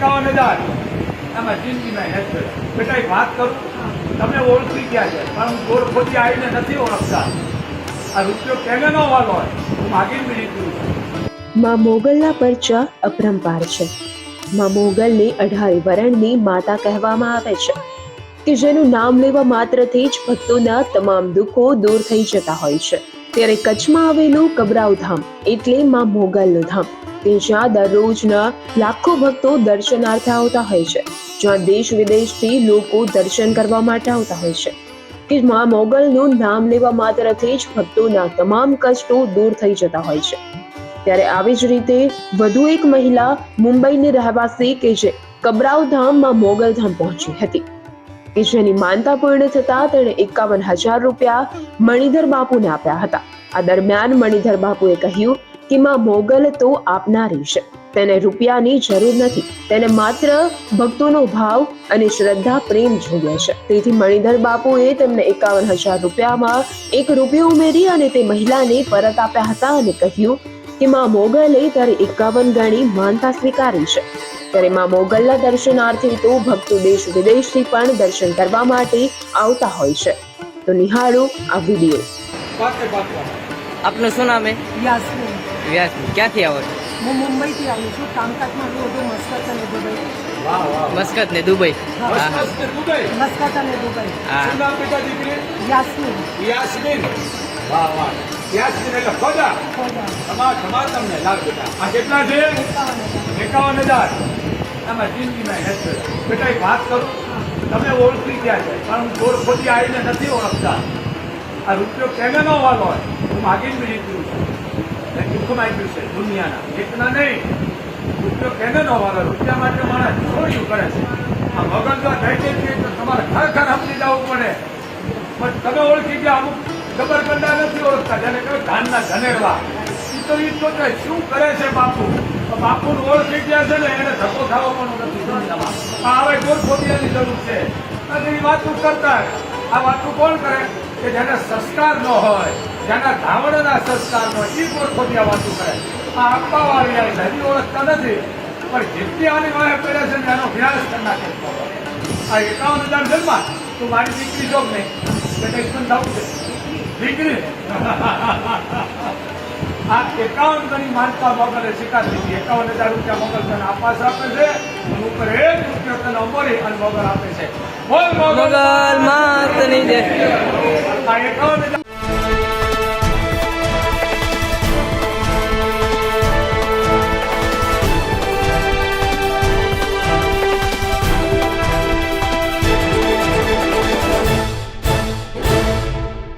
એકાવન હજાર આમાં જિંદગીમાં હેલ્પ બેટા એક વાત કરું? તમે ઓળખી ગયા છે, પણ હું ગોળ ખોટી આવીને નથી ઓળખતા. આ રૂપિયો કેમે ન વાલો હોય? હું માગીને છું માં મોગલના પરચા અપરંપાર છે. માં મોગલને અઢારે વરણની માતા કહેવામાં આવે છે કે જેનું નામ લેવા માત્રથી જ ભક્તોના તમામ દુઃખો દૂર થઈ જતા હોય છે. ત્યારે કચ્છમાં આવેલું કબરાવ ધામ એટલે માં મોગલનું ધામ. કે જ્યાં દરરોજના લાખો ભક્તો દર્શનાર્થે આવતા હોય છે. જ્યાં દેશ વિદેશથી લોકો દર્શન કરવા માટે આવતા હોય છે. કે માં મોગલનું નામ લેવા માત્રથી જ ભક્તોના તમામ કષ્ટો દૂર થઈ જતા હોય છે. ત્યારે આવી જ રીતે વધુ એક મહિલા મુંબઈની રહેવાસી કે જે કબરાવ ધામમાં મોગલ ધામ પહોંચી હતી. કે જેની માનતા પૂર્ણ થતા તેણે એકાવન હજાર રૂપિયા મણિધર બાપુને આપ્યા હતા. આ દરમિયાન મણિધર બાપુએ કહ્યું કે, માં, મોગલ તો આપનારી છે. તેને રૂપિયાની જરૂર નથી. તેને માત્ર ભક્તોનો ભાવ અને શ્રદ્ધા પ્રેમ જોઈએ છે. તેથી મણિધર બાપુએ તેમને એકાવન હજાર રૂપિયામાં એક રૂપિયો ઉમેરી અને તે મહિલાને પરત આપ્યા હતા અને કહ્યું કે માં મોગલે ત્યારે એકાવન ગણી માનતા સ્વીકારી છે. ત્યારે માં મોગલના દર્શનાર્થે તો ભક્તો દેશ વિદેશથી પણ દર્શન કરવા માટે આવતા હોય છે. તો નિહાળો આ વીડિયો. આપનું શું નામ વ્યાસ ક્યાંથી આવો છો? હું મુંબઈથી આવું છું. કામકાજમાં હું હતું મસ્કત અને દુબઈ. વાહ વાહ મસ્કત ને દુબઈ? મસ્કત અને દુબઈ. યાસ્મીન યાસ્મીન વાહ વાહ. યાસ્મીન એટલે ખોદા. તમાર તમાર તમને લાગ બેટા. આ કેટલા છે? એકાવન હજાર. આમાં જિંદગીમાં હેલ્પ બેટા વાત કરું? તમે ઓળખી ગયા છે, પણ હું ગોળ આવીને નથી ઓળખતા. આ રૂપિયો કેને ન વાલો હું માગીને નીકળું છું. દુઃખમાં આપ્યું છે, દુનિયાના. એકના નહીં. રૂપિયો કેને ન વાલો? રૂપિયા માટે માણસ ચોર્યું કરે આ મગજ જો થઈ છે તો તમારે ખરેખર સમજી જવું પડે. પણ તમે ઓળખી ગયા અમુક ગબરગંડા નથી ઓળખતા. જેને કહેવાય ધાનના ધનેરવા એ તો એ તો શું કરે છે બાપુ? બાપુને ઓળખી ગયા છે ને, એને ધક્કો થવો પણ નથી. આ હવે ગોળખોટિયાની જરૂર છે. અને એ વાતું કરતા આ વાતું કોણ કરે? કે જેને સંસ્કાર ન હોય, જેના ધાવણના સંસ્કાર ન હોય એ ગોળખોટિયા વાતું કરે. આ આપવા વાળી આવી ઓળખતા નથી. પણ જેટલી આની વાહે પડે છે એનો વ્યાસ કરી નાખે. આ એકાવન હજાર જન્મા તું મારી દીકરી જોગ નહીં. એટલે એકદમ થવું છે. દીકરી. આ એકાવન ગણી માનતા મોગલે સ્વીકાર લીધી એકાવન હજાર રૂપિયા મોગલ તને આપાસ આપે છે ઉપર એક રૂપિયો તને અમરી અને મોગલ આપે છે. બોલ મોગલ. મોગલ માતની જય. આ એકાવન હજાર